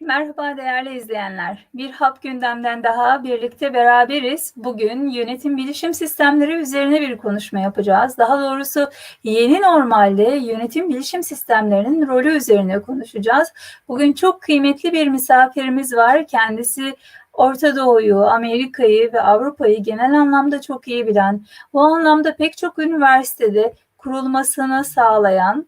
Merhaba değerli izleyenler. Bir hap gündemden daha birlikte beraberiz. Bugün yönetim bilişim sistemleri üzerine bir konuşma yapacağız. Daha doğrusu yeni normalde yönetim bilişim sistemlerinin rolü üzerine konuşacağız. Bugün çok kıymetli bir misafirimiz var. Kendisi Orta Doğu'yu, Amerika'yı ve Avrupa'yı genel anlamda çok iyi bilen, bu anlamda pek çok üniversitede kurulmasını sağlayan,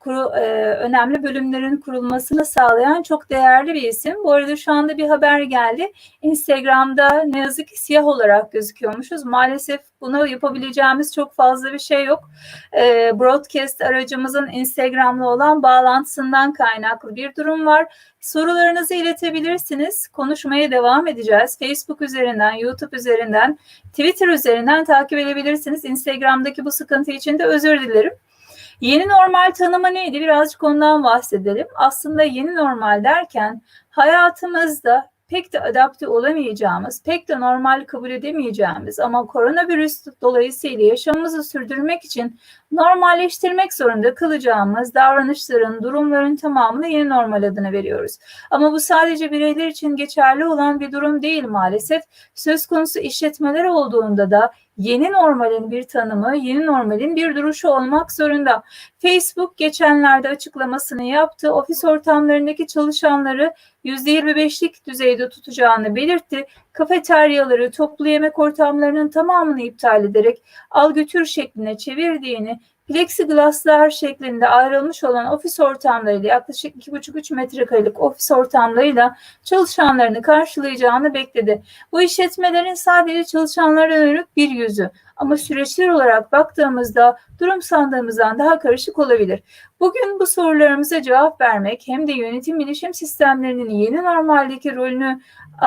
kuru, e, önemli bölümlerin kurulmasını sağlayan çok değerli bir isim. Bu arada şu anda bir haber geldi. Instagram'da ne yazık ki siyah olarak gözüküyormuşuz. Maalesef bunu yapabileceğimiz çok fazla bir şey yok. E, broadcast aracımızın Instagram'la olan bağlantısından kaynaklı bir durum var. Sorularınızı iletebilirsiniz. Konuşmaya devam edeceğiz. Facebook üzerinden, YouTube üzerinden, Twitter üzerinden takip edebilirsiniz. Instagram'daki bu sıkıntı için de özür dilerim. Yeni normal tanımı neydi? Birazcık ondan bahsedelim. Aslında yeni normal derken hayatımızda pek de adapte olamayacağımız, pek de normal kabul edemeyeceğimiz ama koronavirüs dolayısıyla yaşamımızı sürdürmek için normalleştirmek zorunda kalacağımız davranışların, durumların tamamını yeni normal adını veriyoruz. Ama bu sadece bireyler için geçerli olan bir durum değil maalesef. Söz konusu işletmeler olduğunda da yeni normalin bir tanımı, yeni normalin bir duruşu olmak zorunda. Facebook geçenlerde açıklamasını yaptı. Ofis ortamlarındaki çalışanları %25'lik düzeyde tutacağını belirtti. Kafeteryaları, toplu yemek ortamlarının tamamını iptal ederek al götür şekline çevirdiğini, plexiglaslar şeklinde ayrılmış olan ofis ortamlarıyla yaklaşık 2,5-3 metrekarelik ofis ortamlarıyla çalışanlarını karşılayacağını bekledi. Bu işletmelerin sadece çalışanlara dönük bir yüzü ama süreçler olarak baktığımızda durum sandığımızdan daha karışık olabilir. Bugün bu sorularımıza cevap vermek hem de yönetim bilişim sistemlerinin yeni normaldeki rolünü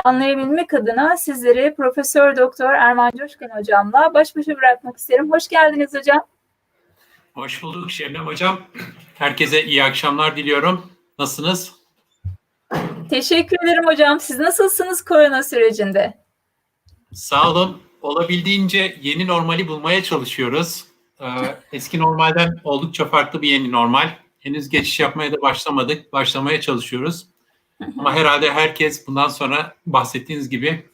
anlayabilmek adına sizleri Profesör Doktor Erman Coşkun hocamla baş başa bırakmak isterim. Hoş geldiniz hocam. Hoş bulduk Şebnem Hocam. Herkese iyi akşamlar diliyorum. Nasılsınız? Teşekkür ederim hocam. Siz nasılsınız korona sürecinde? Sağ olun. Olabildiğince yeni normali bulmaya çalışıyoruz. Ee, eski normalden oldukça farklı bir yeni normal. Henüz geçiş yapmaya da başlamadık. Başlamaya çalışıyoruz. Ama herhalde herkes bundan sonra bahsettiğiniz gibi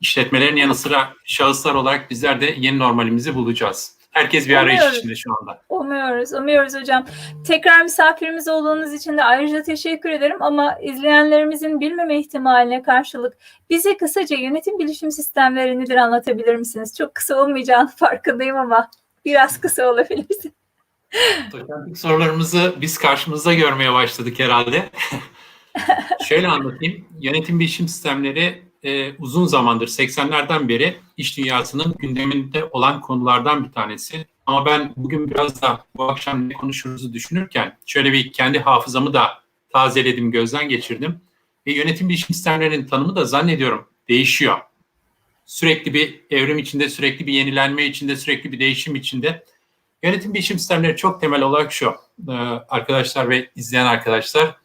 işletmelerin yanı sıra şahıslar olarak bizler de yeni normalimizi bulacağız. Herkes bir arayış Umuyoruz. içinde şu anda. Umuyoruz, umuyoruz hocam. Tekrar misafirimiz olduğunuz için de ayrıca teşekkür ederim ama izleyenlerimizin bilmeme ihtimaline karşılık bize kısaca yönetim bilişim sistemleri nedir anlatabilir misiniz? Çok kısa olmayacağını farkındayım ama biraz kısa olabilir. Doçentlik sorularımızı biz karşımızda görmeye başladık herhalde. Şöyle anlatayım. Yönetim bilişim sistemleri e, uzun zamandır 80'lerden beri iş dünyasının gündeminde olan konulardan bir tanesi. Ama ben bugün biraz da bu akşam ne konuşuruzu düşünürken şöyle bir kendi hafızamı da tazeledim, gözden geçirdim. Ve yönetim bilişim sistemlerinin tanımı da zannediyorum değişiyor. Sürekli bir evrim içinde, sürekli bir yenilenme içinde, sürekli bir değişim içinde. Yönetim bilişim sistemleri çok temel olarak şu e, arkadaşlar ve izleyen arkadaşlar.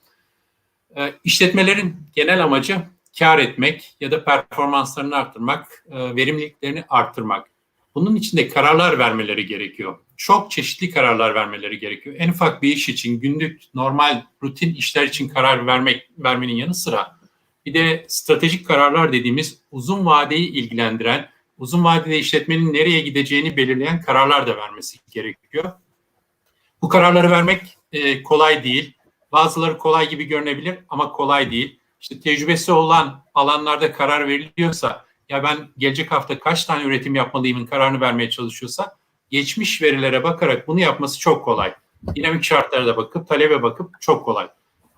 E, işletmelerin genel amacı kar etmek ya da performanslarını arttırmak, e, verimliliklerini arttırmak. Bunun için de kararlar vermeleri gerekiyor. Çok çeşitli kararlar vermeleri gerekiyor. En ufak bir iş için günlük normal rutin işler için karar vermek vermenin yanı sıra bir de stratejik kararlar dediğimiz uzun vadeyi ilgilendiren, uzun vadede işletmenin nereye gideceğini belirleyen kararlar da vermesi gerekiyor. Bu kararları vermek e, kolay değil. Bazıları kolay gibi görünebilir ama kolay değil işte tecrübesi olan alanlarda karar veriliyorsa ya ben gelecek hafta kaç tane üretim yapmalıyımın kararını vermeye çalışıyorsa geçmiş verilere bakarak bunu yapması çok kolay. Dinamik şartlara da bakıp talebe bakıp çok kolay.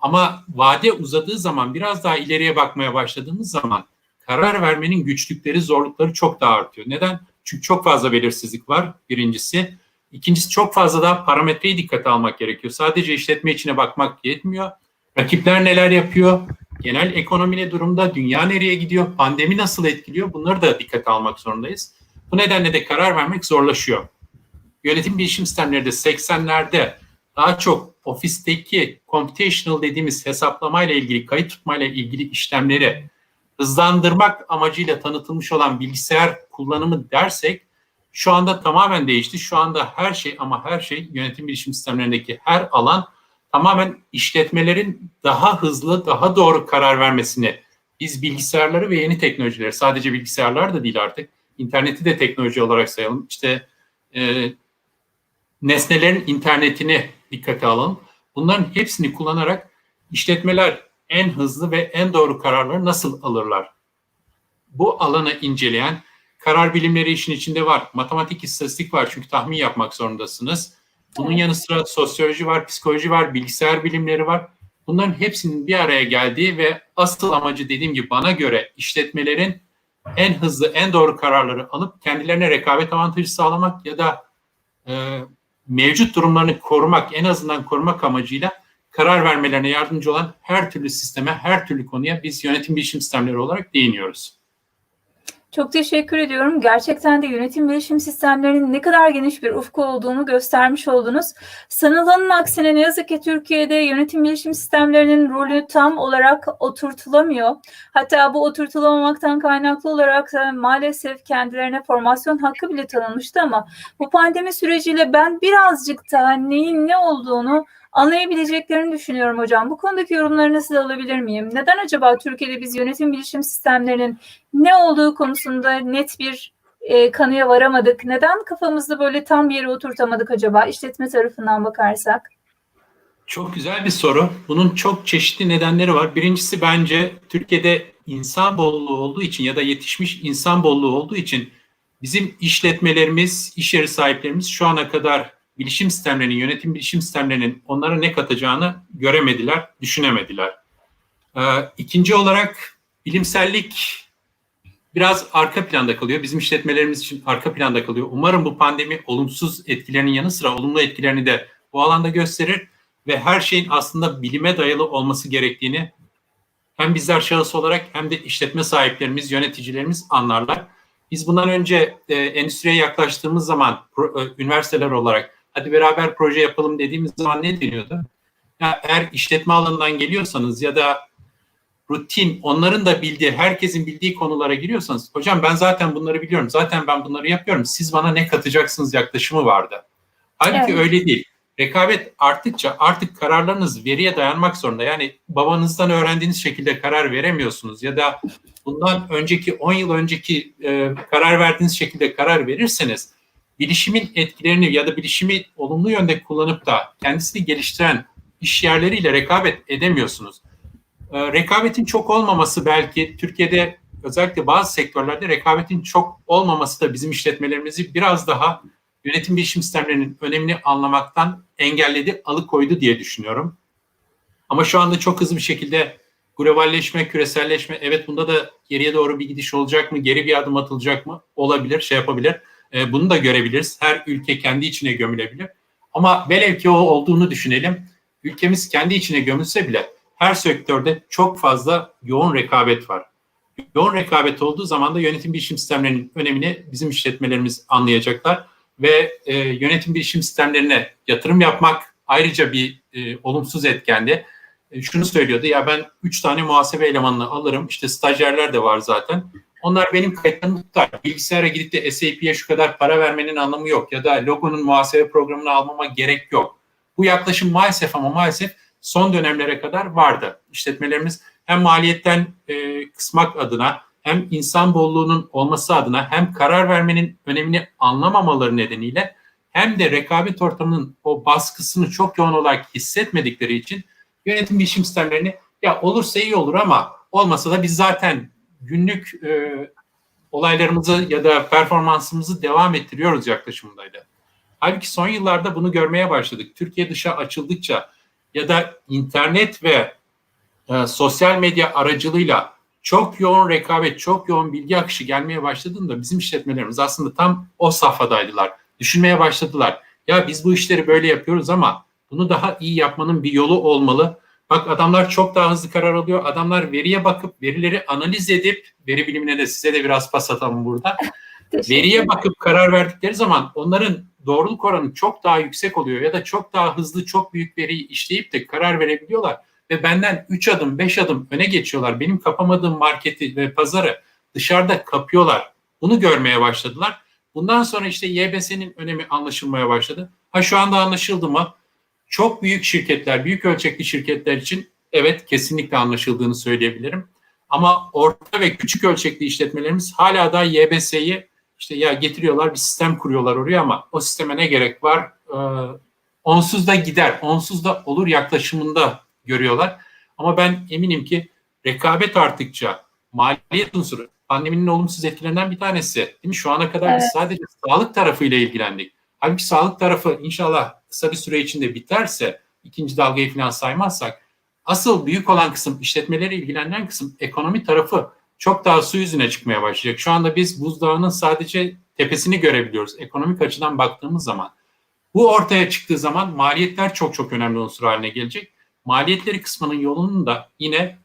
Ama vade uzadığı zaman biraz daha ileriye bakmaya başladığımız zaman karar vermenin güçlükleri, zorlukları çok daha artıyor. Neden? Çünkü çok fazla belirsizlik var birincisi. İkincisi çok fazla daha parametreyi dikkate almak gerekiyor. Sadece işletme içine bakmak yetmiyor. Rakipler neler yapıyor? Genel ekonomi ne durumda? Dünya nereye gidiyor? Pandemi nasıl etkiliyor? Bunları da dikkate almak zorundayız. Bu nedenle de karar vermek zorlaşıyor. Yönetim bilişim sistemleri de 80'lerde daha çok ofisteki computational dediğimiz hesaplamayla ilgili, kayıt tutmayla ilgili işlemleri hızlandırmak amacıyla tanıtılmış olan bilgisayar kullanımı dersek şu anda tamamen değişti. Şu anda her şey ama her şey yönetim bilişim sistemlerindeki her alan tamamen işletmelerin daha hızlı, daha doğru karar vermesini biz bilgisayarları ve yeni teknolojileri, sadece bilgisayarlar da değil artık, interneti de teknoloji olarak sayalım. İşte e, nesnelerin internetini dikkate alalım. Bunların hepsini kullanarak işletmeler en hızlı ve en doğru kararları nasıl alırlar? Bu alanı inceleyen karar bilimleri işin içinde var. Matematik, istatistik var çünkü tahmin yapmak zorundasınız. Bunun yanı sıra sosyoloji var, psikoloji var, bilgisayar bilimleri var. Bunların hepsinin bir araya geldiği ve asıl amacı dediğim gibi bana göre işletmelerin en hızlı, en doğru kararları alıp kendilerine rekabet avantajı sağlamak ya da e, mevcut durumlarını korumak, en azından korumak amacıyla karar vermelerine yardımcı olan her türlü sisteme, her türlü konuya biz yönetim bilişim sistemleri olarak değiniyoruz. Çok teşekkür ediyorum. Gerçekten de yönetim bilişim sistemlerinin ne kadar geniş bir ufku olduğunu göstermiş oldunuz. Sanılanın aksine ne yazık ki Türkiye'de yönetim bilişim sistemlerinin rolü tam olarak oturtulamıyor. Hatta bu oturtulamamaktan kaynaklı olarak da maalesef kendilerine formasyon hakkı bile tanınmıştı ama bu pandemi süreciyle ben birazcık daha neyin ne olduğunu anlayabileceklerini düşünüyorum hocam. Bu konudaki yorumlarınızı da alabilir miyim? Neden acaba Türkiye'de biz yönetim bilişim sistemlerinin ne olduğu konusunda net bir e, kanıya varamadık? Neden kafamızda böyle tam bir yere oturtamadık acaba işletme tarafından bakarsak? Çok güzel bir soru. Bunun çok çeşitli nedenleri var. Birincisi bence Türkiye'de insan bolluğu olduğu için ya da yetişmiş insan bolluğu olduğu için bizim işletmelerimiz, iş yeri sahiplerimiz şu ana kadar bilişim sistemlerinin, yönetim bilişim sistemlerinin onlara ne katacağını göremediler, düşünemediler. Ee, ikinci olarak bilimsellik biraz arka planda kalıyor. Bizim işletmelerimiz için arka planda kalıyor. Umarım bu pandemi olumsuz etkilerinin yanı sıra olumlu etkilerini de bu alanda gösterir ve her şeyin aslında bilime dayalı olması gerektiğini hem bizler şahıs olarak hem de işletme sahiplerimiz, yöneticilerimiz anlarlar. Biz bundan önce e, endüstriye yaklaştığımız zaman pro, e, üniversiteler olarak hadi beraber proje yapalım dediğimiz zaman ne deniyordu? Ya eğer işletme alanından geliyorsanız ya da rutin, onların da bildiği, herkesin bildiği konulara giriyorsanız, hocam ben zaten bunları biliyorum, zaten ben bunları yapıyorum, siz bana ne katacaksınız yaklaşımı vardı. Halbuki Evet. öyle değil. Rekabet arttıkça artık kararlarınız veriye dayanmak zorunda. Yani babanızdan öğrendiğiniz şekilde karar veremiyorsunuz ya da bundan önceki 10 yıl önceki e, karar verdiğiniz şekilde karar verirseniz bilişimin etkilerini ya da bilişimi olumlu yönde kullanıp da kendisini geliştiren iş yerleriyle rekabet edemiyorsunuz. E, rekabetin çok olmaması belki Türkiye'de özellikle bazı sektörlerde rekabetin çok olmaması da bizim işletmelerimizi biraz daha yönetim bilişim sistemlerinin önemini anlamaktan engelledi, alıkoydu diye düşünüyorum. Ama şu anda çok hızlı bir şekilde globalleşme, küreselleşme, evet bunda da geriye doğru bir gidiş olacak mı, geri bir adım atılacak mı? Olabilir, şey yapabilir. E, bunu da görebiliriz. Her ülke kendi içine gömülebilir. Ama velev ki o olduğunu düşünelim. Ülkemiz kendi içine gömülse bile her sektörde çok fazla yoğun rekabet var. Yoğun rekabet olduğu zaman da yönetim bilişim sistemlerinin önemini bizim işletmelerimiz anlayacaklar ve e, yönetim bilişim sistemlerine yatırım yapmak ayrıca bir e, olumsuz etkendi. E, şunu söylüyordu ya ben 3 tane muhasebe elemanını alırım işte stajyerler de var zaten. Onlar benim kayıtlarımı tutar. Bilgisayara gidip de SAP'ye şu kadar para vermenin anlamı yok ya da logonun muhasebe programını almama gerek yok. Bu yaklaşım maalesef ama maalesef son dönemlere kadar vardı. İşletmelerimiz hem maliyetten e, kısmak adına hem insan bolluğunun olması adına hem karar vermenin önemini anlamamaları nedeniyle hem de rekabet ortamının o baskısını çok yoğun olarak hissetmedikleri için yönetim bilişim sistemlerini ya olursa iyi olur ama olmasa da biz zaten günlük e, olaylarımızı ya da performansımızı devam ettiriyoruz yaklaşımındaydı. Halbuki son yıllarda bunu görmeye başladık. Türkiye dışa açıldıkça ya da internet ve e, sosyal medya aracılığıyla çok yoğun rekabet, çok yoğun bilgi akışı gelmeye başladığında bizim işletmelerimiz aslında tam o safhadaydılar. Düşünmeye başladılar. Ya biz bu işleri böyle yapıyoruz ama bunu daha iyi yapmanın bir yolu olmalı. Bak adamlar çok daha hızlı karar alıyor. Adamlar veriye bakıp verileri analiz edip veri bilimine de size de biraz pas atalım burada. veriye bakıp karar verdikleri zaman onların doğruluk oranı çok daha yüksek oluyor ya da çok daha hızlı çok büyük veriyi işleyip de karar verebiliyorlar ve benden 3 adım 5 adım öne geçiyorlar. Benim kapamadığım marketi ve pazarı dışarıda kapıyorlar. Bunu görmeye başladılar. Bundan sonra işte YBS'nin önemi anlaşılmaya başladı. Ha şu anda anlaşıldı mı? Çok büyük şirketler, büyük ölçekli şirketler için evet kesinlikle anlaşıldığını söyleyebilirim. Ama orta ve küçük ölçekli işletmelerimiz hala da YBS'yi işte ya getiriyorlar bir sistem kuruyorlar oraya ama o sisteme ne gerek var? Ee, onsuz da gider, onsuz da olur yaklaşımında görüyorlar. Ama ben eminim ki rekabet arttıkça maliyet unsuru pandeminin olumsuz etkilerinden bir tanesi. Değil mi? Şu ana kadar Evet. biz sadece sağlık tarafıyla ilgilendik. Halbuki sağlık tarafı inşallah kısa bir süre içinde biterse ikinci dalgayı falan saymazsak asıl büyük olan kısım işletmeleri ilgilenen kısım ekonomi tarafı çok daha su yüzüne çıkmaya başlayacak. Şu anda biz buzdağının sadece tepesini görebiliyoruz ekonomik açıdan baktığımız zaman. Bu ortaya çıktığı zaman maliyetler çok çok önemli unsur haline gelecek. Maliyetleri kısmının yolunun da yine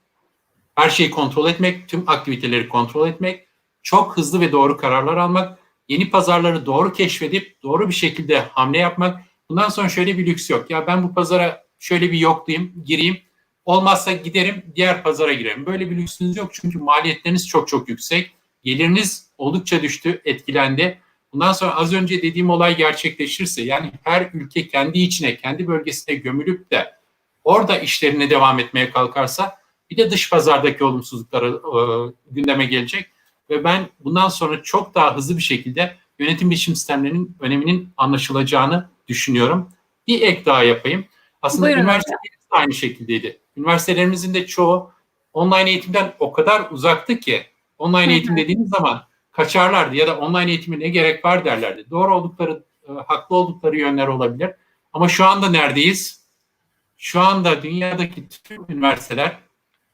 her şeyi kontrol etmek, tüm aktiviteleri kontrol etmek, çok hızlı ve doğru kararlar almak, yeni pazarları doğru keşfedip doğru bir şekilde hamle yapmak. Bundan sonra şöyle bir lüks yok. Ya ben bu pazara şöyle bir yoklayayım, gireyim. Olmazsa giderim, diğer pazara girerim. Böyle bir lüksünüz yok çünkü maliyetleriniz çok çok yüksek. Geliriniz oldukça düştü, etkilendi. Bundan sonra az önce dediğim olay gerçekleşirse yani her ülke kendi içine, kendi bölgesine gömülüp de orada işlerine devam etmeye kalkarsa bir de dış pazardaki olumsuzlukları e, gündeme gelecek ve ben bundan sonra çok daha hızlı bir şekilde yönetim bilişim sistemlerinin öneminin anlaşılacağını düşünüyorum. Bir ek daha yapayım. Aslında Buyurun üniversitelerimiz de aynı şekildeydi. Üniversitelerimizin de çoğu online eğitimden o kadar uzaktı ki online Hı hı. eğitim dediğimiz zaman kaçarlardı ya da online eğitime ne gerek var derlerdi. Doğru oldukları, e, haklı oldukları yönler olabilir. Ama şu anda neredeyiz? Şu anda dünyadaki tüm üniversiteler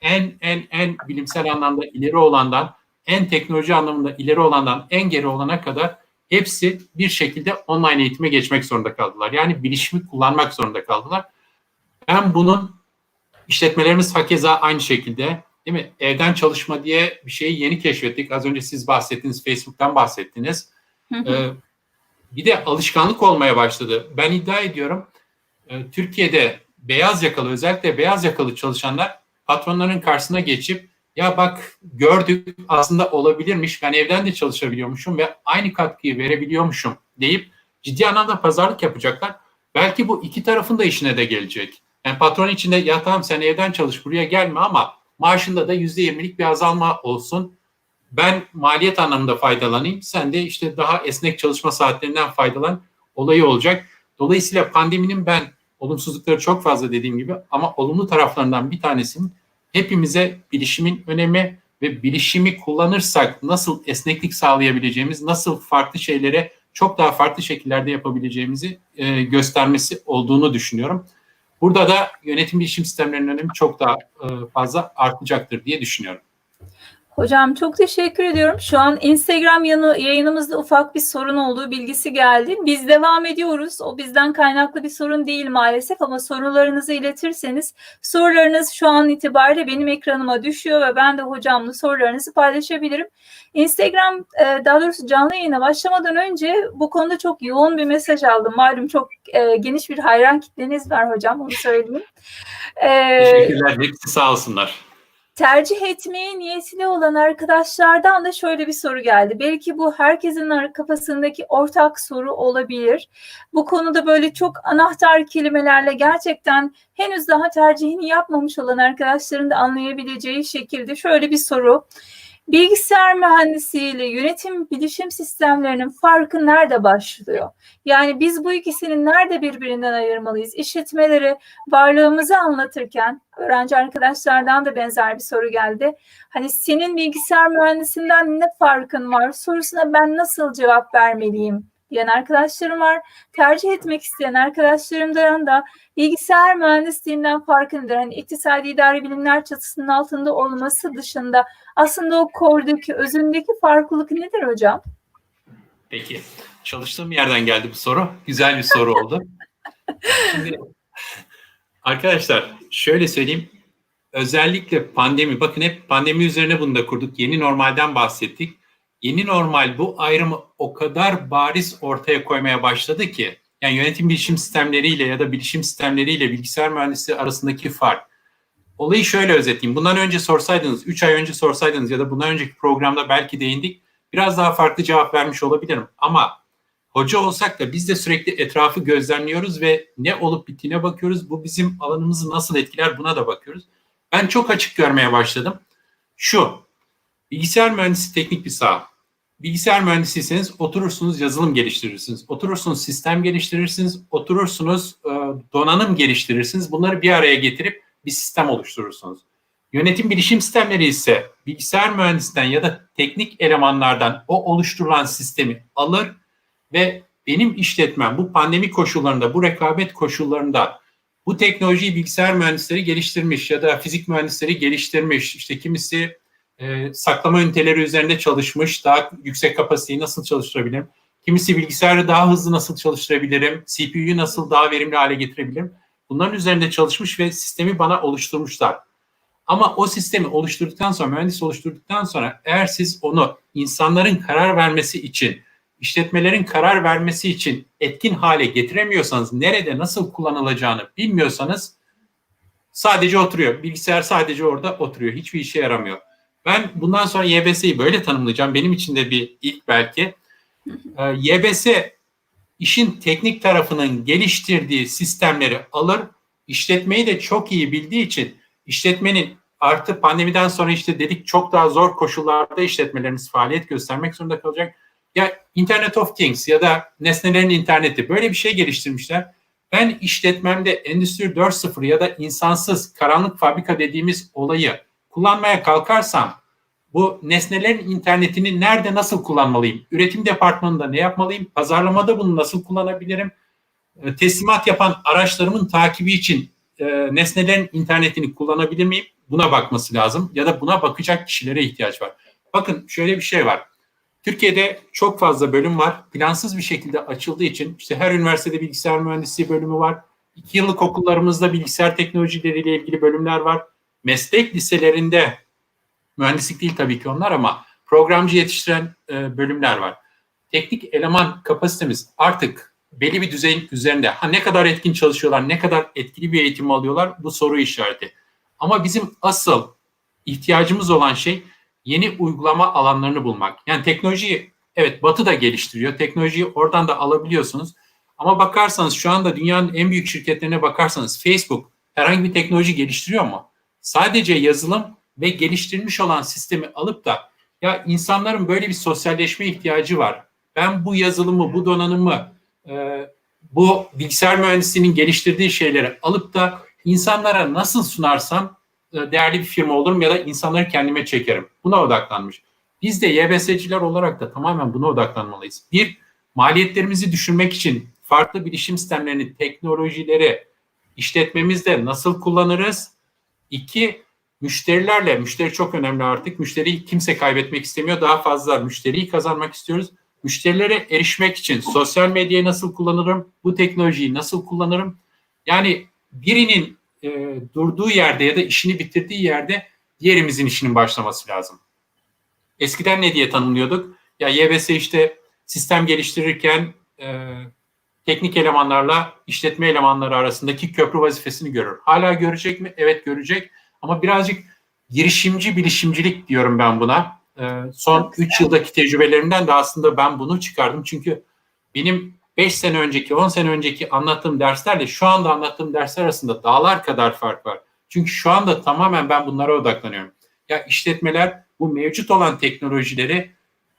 en en en bilimsel anlamda ileri olandan, en teknoloji anlamında ileri olandan en geri olana kadar hepsi bir şekilde online eğitime geçmek zorunda kaldılar. Yani bilişimi kullanmak zorunda kaldılar. Ben bunun işletmelerimiz hakeza aynı şekilde değil mi? Evden çalışma diye bir şeyi yeni keşfettik. Az önce siz bahsettiniz, Facebook'tan bahsettiniz. Hı hı. Ee, bir de alışkanlık olmaya başladı. Ben iddia ediyorum e, Türkiye'de beyaz yakalı özellikle beyaz yakalı çalışanlar patronların karşısına geçip ya bak gördük aslında olabilirmiş ben evden de çalışabiliyormuşum ve aynı katkıyı verebiliyormuşum deyip ciddi anlamda pazarlık yapacaklar. Belki bu iki tarafın da işine de gelecek. Yani patron içinde ya tamam sen evden çalış buraya gelme ama maaşında da yüzde yirmilik bir azalma olsun. Ben maliyet anlamında faydalanayım. Sen de işte daha esnek çalışma saatlerinden faydalan olayı olacak. Dolayısıyla pandeminin ben olumsuzlukları çok fazla dediğim gibi ama olumlu taraflarından bir tanesinin hepimize bilişimin önemi ve bilişimi kullanırsak nasıl esneklik sağlayabileceğimiz, nasıl farklı şeylere çok daha farklı şekillerde yapabileceğimizi e, göstermesi olduğunu düşünüyorum. Burada da yönetim bilişim sistemlerinin önemi çok daha e, fazla artacaktır diye düşünüyorum. Hocam çok teşekkür ediyorum. Şu an Instagram yanı, yayınımızda ufak bir sorun olduğu bilgisi geldi. Biz devam ediyoruz. O bizden kaynaklı bir sorun değil maalesef ama sorularınızı iletirseniz sorularınız şu an itibariyle benim ekranıma düşüyor ve ben de hocamla sorularınızı paylaşabilirim. Instagram e, daha doğrusu canlı yayına başlamadan önce bu konuda çok yoğun bir mesaj aldım. Malum çok e, geniş bir hayran kitleniz var hocam onu söyleyeyim. E, Teşekkürler. Hepsi sağ olsunlar. Tercih etmeye niyetli olan arkadaşlardan da şöyle bir soru geldi. Belki bu herkesin kafasındaki ortak soru olabilir. Bu konuda böyle çok anahtar kelimelerle gerçekten henüz daha tercihini yapmamış olan arkadaşların da anlayabileceği şekilde şöyle bir soru. Bilgisayar mühendisiyle yönetim bilişim sistemlerinin farkı nerede başlıyor? Yani biz bu ikisini nerede birbirinden ayırmalıyız? İşletmeleri varlığımızı anlatırken öğrenci arkadaşlardan da benzer bir soru geldi. Hani senin bilgisayar mühendisinden ne farkın var sorusuna ben nasıl cevap vermeliyim diyen arkadaşlarım var. Tercih etmek isteyen arkadaşlarımdan da bilgisayar mühendisliğinden farkı nedir? Hani iktisadi idari bilimler çatısının altında olması dışında aslında o kordaki, özündeki farklılık nedir hocam? Peki. Çalıştığım yerden geldi bu soru. Güzel bir soru oldu. Şimdi arkadaşlar şöyle söyleyeyim. Özellikle pandemi, bakın hep pandemi üzerine bunu da kurduk. Yeni normalden bahsettik. Yeni normal bu ayrımı o kadar bariz ortaya koymaya başladı ki yani yönetim bilişim sistemleriyle ya da bilişim sistemleriyle bilgisayar mühendisliği arasındaki fark. Olayı şöyle özetleyeyim. Bundan önce sorsaydınız, 3 ay önce sorsaydınız ya da bundan önceki programda belki değindik. Biraz daha farklı cevap vermiş olabilirim. Ama hoca olsak da biz de sürekli etrafı gözlemliyoruz ve ne olup bittiğine bakıyoruz. Bu bizim alanımızı nasıl etkiler buna da bakıyoruz. Ben çok açık görmeye başladım. Şu, bilgisayar mühendisi teknik bir saha. Bilgisayar mühendisiyseniz oturursunuz yazılım geliştirirsiniz. Oturursunuz sistem geliştirirsiniz. Oturursunuz e, donanım geliştirirsiniz. Bunları bir araya getirip bir sistem oluşturursunuz. Yönetim bilişim sistemleri ise bilgisayar mühendisinden ya da teknik elemanlardan o oluşturulan sistemi alır ve benim işletmem bu pandemi koşullarında, bu rekabet koşullarında bu teknolojiyi bilgisayar mühendisleri geliştirmiş ya da fizik mühendisleri geliştirmiş. İşte kimisi e, saklama üniteleri üzerinde çalışmış, daha yüksek kapasiteyi nasıl çalıştırabilirim? Kimisi bilgisayarı daha hızlı nasıl çalıştırabilirim? CPU'yu nasıl daha verimli hale getirebilirim? Bunların üzerinde çalışmış ve sistemi bana oluşturmuşlar. Ama o sistemi oluşturduktan sonra, mühendis oluşturduktan sonra eğer siz onu insanların karar vermesi için, işletmelerin karar vermesi için etkin hale getiremiyorsanız, nerede nasıl kullanılacağını bilmiyorsanız sadece oturuyor. Bilgisayar sadece orada oturuyor. Hiçbir işe yaramıyor. Ben bundan sonra YBS'yi böyle tanımlayacağım. Benim için de bir ilk belki. Ee, YBS işin teknik tarafının geliştirdiği sistemleri alır, işletmeyi de çok iyi bildiği için işletmenin artı pandemiden sonra işte dedik çok daha zor koşullarda işletmelerimiz faaliyet göstermek zorunda kalacak. Ya Internet of Things ya da nesnelerin interneti böyle bir şey geliştirmişler. Ben işletmemde Endüstri 4.0 ya da insansız karanlık fabrika dediğimiz olayı kullanmaya kalkarsam bu nesnelerin internetini nerede nasıl kullanmalıyım? Üretim departmanında ne yapmalıyım? Pazarlamada bunu nasıl kullanabilirim? E, teslimat yapan araçlarımın takibi için e, nesnelerin internetini kullanabilir miyim? Buna bakması lazım ya da buna bakacak kişilere ihtiyaç var. Bakın şöyle bir şey var. Türkiye'de çok fazla bölüm var. Plansız bir şekilde açıldığı için işte her üniversitede bilgisayar mühendisliği bölümü var. İki yıllık okullarımızda bilgisayar teknolojileriyle ilgili bölümler var. Meslek liselerinde mühendislik değil tabii ki onlar ama programcı yetiştiren e, bölümler var. Teknik eleman kapasitemiz artık belli bir düzeyin üzerinde. Ha ne kadar etkin çalışıyorlar, ne kadar etkili bir eğitim alıyorlar bu soru işareti. Ama bizim asıl ihtiyacımız olan şey yeni uygulama alanlarını bulmak. Yani teknolojiyi evet Batı da geliştiriyor. Teknolojiyi oradan da alabiliyorsunuz. Ama bakarsanız şu anda dünyanın en büyük şirketlerine bakarsanız Facebook herhangi bir teknoloji geliştiriyor mu? Sadece yazılım ve geliştirilmiş olan sistemi alıp da ya insanların böyle bir sosyalleşme ihtiyacı var. Ben bu yazılımı, bu donanımı, e, bu bilgisayar mühendisliğinin geliştirdiği şeyleri alıp da insanlara nasıl sunarsam e, değerli bir firma olurum ya da insanları kendime çekerim. Buna odaklanmış. Biz de YBS'ciler olarak da tamamen buna odaklanmalıyız. Bir, maliyetlerimizi düşürmek için farklı bilişim sistemlerini, teknolojileri işletmemizde nasıl kullanırız? İki, müşterilerle, müşteri çok önemli artık. Müşteriyi kimse kaybetmek istemiyor. Daha fazla müşteriyi kazanmak istiyoruz. Müşterilere erişmek için sosyal medyayı nasıl kullanırım? Bu teknolojiyi nasıl kullanırım? Yani birinin e, durduğu yerde ya da işini bitirdiği yerde diğerimizin işinin başlaması lazım. Eskiden ne diye tanımlıyorduk? Ya YBS işte sistem geliştirirken e, teknik elemanlarla işletme elemanları arasındaki köprü vazifesini görür. Hala görecek mi? Evet görecek. Ama birazcık girişimci bilişimcilik diyorum ben buna. E, son 3 yıldaki tecrübelerimden de aslında ben bunu çıkardım. Çünkü benim 5 sene önceki, 10 sene önceki anlattığım derslerle şu anda anlattığım dersler arasında dağlar kadar fark var. Çünkü şu anda tamamen ben bunlara odaklanıyorum. Ya işletmeler bu mevcut olan teknolojileri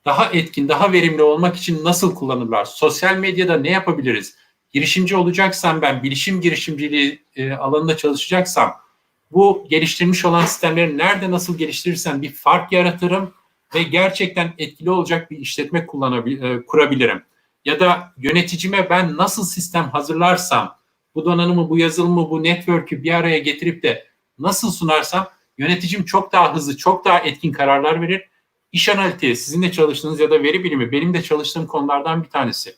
daha etkin, daha verimli olmak için nasıl kullanırlar? Sosyal medyada ne yapabiliriz? Girişimci olacaksam ben, bilişim girişimciliği e, alanında çalışacaksam bu geliştirilmiş olan sistemleri nerede nasıl geliştirirsem bir fark yaratırım ve gerçekten etkili olacak bir işletme kullanabil, e, kurabilirim ya da yöneticime ben nasıl sistem hazırlarsam, bu donanımı, bu yazılımı, bu network'ü bir araya getirip de nasıl sunarsam yöneticim çok daha hızlı, çok daha etkin kararlar verir. İş analitiği, sizin de çalıştığınız ya da veri bilimi benim de çalıştığım konulardan bir tanesi.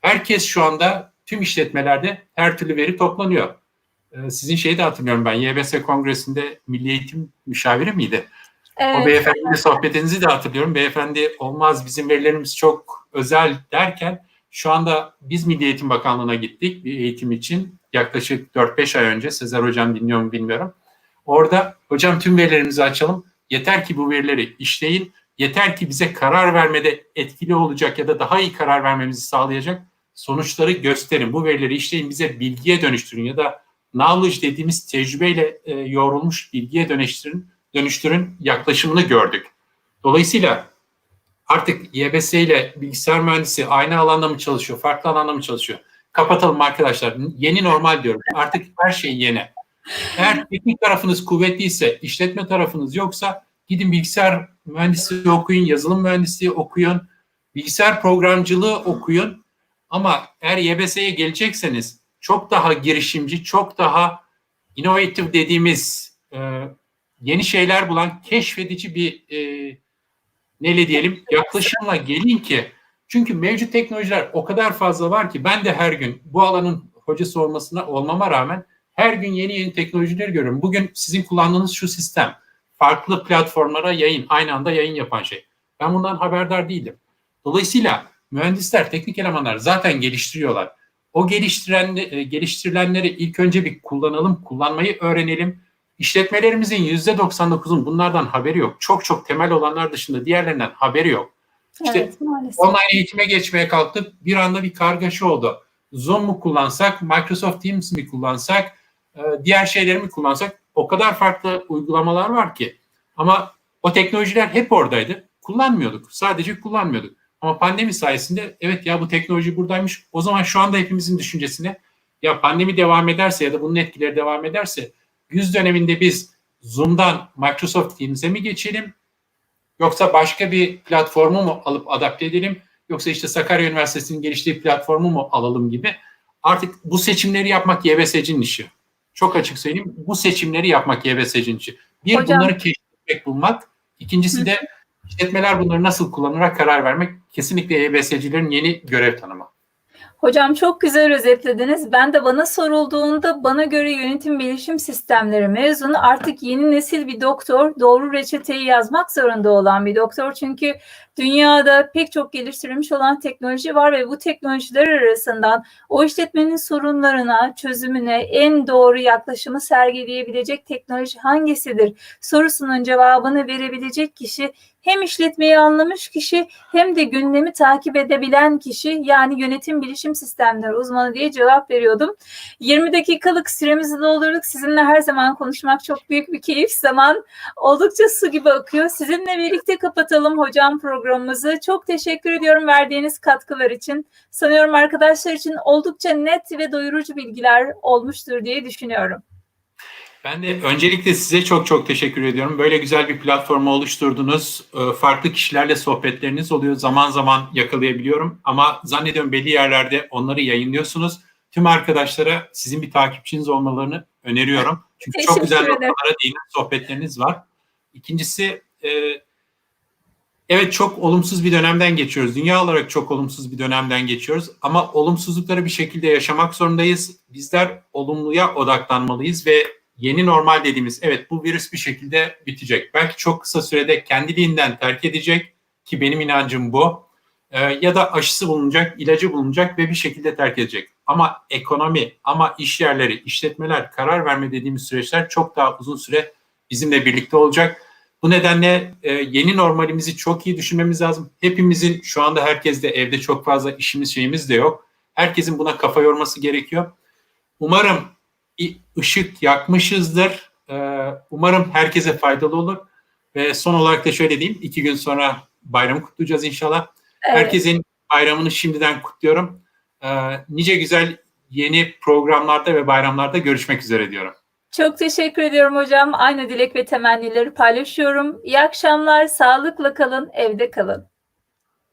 Herkes şu anda tüm işletmelerde her türlü veri toplanıyor. Sizin şeyi de hatırlıyorum ben YBS Kongresi'nde Milli Eğitim Müşaviri miydi? Evet. O beyefendi sohbetinizi de hatırlıyorum. Beyefendi olmaz bizim verilerimiz çok özel derken şu anda biz Milli Eğitim Bakanlığı'na gittik bir eğitim için. Yaklaşık 4-5 ay önce Sezer Hocam dinliyor mu bilmiyorum. Orada hocam tüm verilerimizi açalım. Yeter ki bu verileri işleyin. Yeter ki bize karar vermede etkili olacak ya da daha iyi karar vermemizi sağlayacak sonuçları gösterin. Bu verileri işleyin bize bilgiye dönüştürün ya da knowledge dediğimiz tecrübeyle e, yoğrulmuş bilgiye dönüştürün, dönüştürün yaklaşımını gördük. Dolayısıyla artık YBS ile bilgisayar mühendisi aynı alanda mı çalışıyor, farklı alanda mı çalışıyor? Kapatalım arkadaşlar. Yeni normal diyorum. Artık her şey yeni. Eğer teknik tarafınız kuvvetliyse, işletme tarafınız yoksa gidin bilgisayar mühendisliği okuyun, yazılım mühendisliği okuyun, bilgisayar programcılığı okuyun. Ama eğer YBS'ye gelecekseniz çok daha girişimci, çok daha innovative dediğimiz e, yeni şeyler bulan keşfedici bir e, neyle diyelim yaklaşımla gelin ki çünkü mevcut teknolojiler o kadar fazla var ki ben de her gün bu alanın hocası olmasına olmama rağmen her gün yeni yeni teknolojiler görüyorum. Bugün sizin kullandığınız şu sistem farklı platformlara yayın, aynı anda yayın yapan şey. Ben bundan haberdar değildim. Dolayısıyla mühendisler, teknik elemanlar zaten geliştiriyorlar. O geliştiren, e, geliştirilenleri ilk önce bir kullanalım, kullanmayı öğrenelim. İşletmelerimizin %99'un bunlardan haberi yok. Çok çok temel olanlar dışında diğerlerinden haberi yok. İşte evet, maalesef. online eğitime geçmeye kalktık. Bir anda bir kargaşa oldu. Zoom mu kullansak, Microsoft Teams mi kullansak, diğer şeyleri mi kullansak o kadar farklı uygulamalar var ki. Ama o teknolojiler hep oradaydı. Kullanmıyorduk. Sadece kullanmıyorduk. Ama pandemi sayesinde evet ya bu teknoloji buradaymış. O zaman şu anda hepimizin düşüncesine ya pandemi devam ederse ya da bunun etkileri devam ederse güz döneminde biz Zoom'dan Microsoft Teams'e mi geçelim? Yoksa başka bir platformu mu alıp adapte edelim? Yoksa işte Sakarya Üniversitesi'nin geliştiği platformu mu alalım gibi. Artık bu seçimleri yapmak YBS'cinin işi. Çok açık söyleyeyim. Bu seçimleri yapmak YBS'cinin işi. Bir Hocam- bunları keşfetmek, bulmak. İkincisi de işletmeler bunları nasıl kullanarak karar vermek. Kesinlikle YBS'cilerin yeni görev tanımı. Hocam çok güzel özetlediniz. Ben de bana sorulduğunda bana göre yönetim bilişim sistemleri mezunu artık yeni nesil bir doktor, doğru reçeteyi yazmak zorunda olan bir doktor. Çünkü dünyada pek çok geliştirilmiş olan teknoloji var ve bu teknolojiler arasından o işletmenin sorunlarına, çözümüne en doğru yaklaşımı sergileyebilecek teknoloji hangisidir sorusunun cevabını verebilecek kişi hem işletmeyi anlamış kişi hem de gündemi takip edebilen kişi yani yönetim bilişim sistemleri uzmanı diye cevap veriyordum. 20 dakikalık süremizi doldurduk. Sizinle her zaman konuşmak çok büyük bir keyif. Zaman oldukça su gibi akıyor. Sizinle birlikte kapatalım hocam programımızı. Çok teşekkür ediyorum verdiğiniz katkılar için. Sanıyorum arkadaşlar için oldukça net ve doyurucu bilgiler olmuştur diye düşünüyorum. Ben de öncelikle size çok çok teşekkür ediyorum. Böyle güzel bir platformu oluşturdunuz. Ee, Farklı kişilerle sohbetleriniz oluyor. Zaman zaman yakalayabiliyorum. Ama zannediyorum belli yerlerde onları yayınlıyorsunuz. Tüm arkadaşlara sizin bir takipçiniz olmalarını öneriyorum. Çünkü çok güzel noktalara değinen sohbetleriniz var. İkincisi, e, evet çok olumsuz bir dönemden geçiyoruz. Dünya olarak çok olumsuz bir dönemden geçiyoruz. Ama olumsuzlukları bir şekilde yaşamak zorundayız. Bizler olumluya odaklanmalıyız ve yeni normal dediğimiz evet bu virüs bir şekilde bitecek. Belki çok kısa sürede kendiliğinden terk edecek ki benim inancım bu. Ee, ya da aşısı bulunacak, ilacı bulunacak ve bir şekilde terk edecek. Ama ekonomi, ama iş yerleri, işletmeler, karar verme dediğimiz süreçler çok daha uzun süre bizimle birlikte olacak. Bu nedenle e, yeni normalimizi çok iyi düşünmemiz lazım. Hepimizin şu anda herkes de evde çok fazla işimiz şeyimiz de yok. Herkesin buna kafa yorması gerekiyor. Umarım ışık yakmışızdır. Ee, Umarım herkese faydalı olur. Ve son olarak da şöyle diyeyim. iki gün sonra bayramı kutlayacağız inşallah. Evet. Herkesin bayramını şimdiden kutluyorum. Ee, nice güzel yeni programlarda ve bayramlarda görüşmek üzere diyorum. Çok teşekkür ediyorum hocam. Aynı dilek ve temennileri paylaşıyorum. İyi akşamlar, sağlıkla kalın, evde kalın.